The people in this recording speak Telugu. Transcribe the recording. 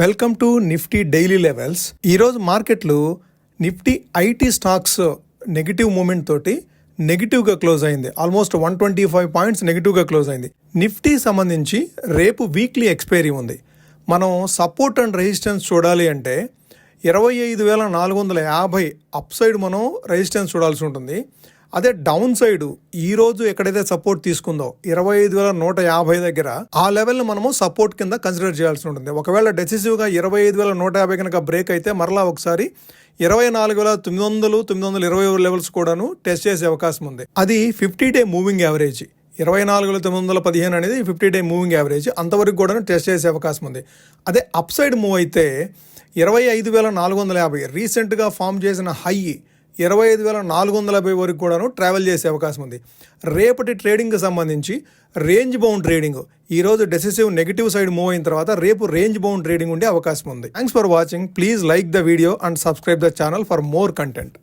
Welcome to Nifty daily levels. ఈరోజు మార్కెట్లు Nifty IT stocks negative movement తోటి నెగిటివ్గా క్లోజ్ అయింది. Almost one twenty five points నెగిటివ్గా క్లోజ్ అయింది. నిఫ్టీ సంబంధించి రేపు వీక్లీ ఎక్స్పైరీ ఉంది. మనం సపోర్ట్ అండ్ రెసిస్టెన్స్ చూడాలి అంటే ఇరవై ఐదు వేల నాలుగు వందల యాభై అప్ సైడ్ మనం రెసిస్టెన్స్ చూడాల్సి ఉంటుంది. అదే డౌన్ సైడ్ ఈ రోజు ఎక్కడైతే సపోర్ట్ తీసుకుందో ఇరవై ఐదు వేల నూట యాభై దగ్గర ఆ లెవెల్ మనము సపోర్ట్ కింద కన్సిడర్ చేయాల్సి ఉంటుంది. ఒకవేళ డెసిసివ్గా ఇరవై ఐదు వేల నూట యాభై కనుక బ్రేక్ అయితే మరలా ఒకసారి ఇరవై నాలుగు వేల తొమ్మిది వందలు తొమ్మిది వందల ఇరవై లెవెల్స్ కూడాను టెస్ట్ చేసే అవకాశం ఉంది. అది ఫిఫ్టీ డే మూవింగ్ యావరేజ్ ఇరవై నాలుగు వేల తొమ్మిది వందల పదిహేను అనేది ఫిఫ్టీ డే మూవింగ్ యావరేజ్ అంతవరకు కూడా టెస్ట్ చేసే అవకాశం ఉంది. అదే అప్ సైడ్ మూవ్ అయితే ఇరవై ఐదు వేల నాలుగు వందల యాభై. రీసెంట్గా ఫామ్ చేసిన హై ఇరవై ఐదు వేల నాలుగు వందల యాభై వరకు కూడాను ట్రావెల్ చేసే అవకాశం ఉంది. రేపటి ట్రేడింగ్కి సంబంధించి రేంజ్ బౌండ్ ట్రేడింగ్ ఈ రోజు డెసిసివ్ నెగిటివ్ సైడ్ మూవ్ అయిన తర్వాత రేపు రేంజ్ బౌండ్ ట్రేడింగ్ ఉండే అవకాశం ఉంది. Thanks for watching please like the video and subscribe the channel for more content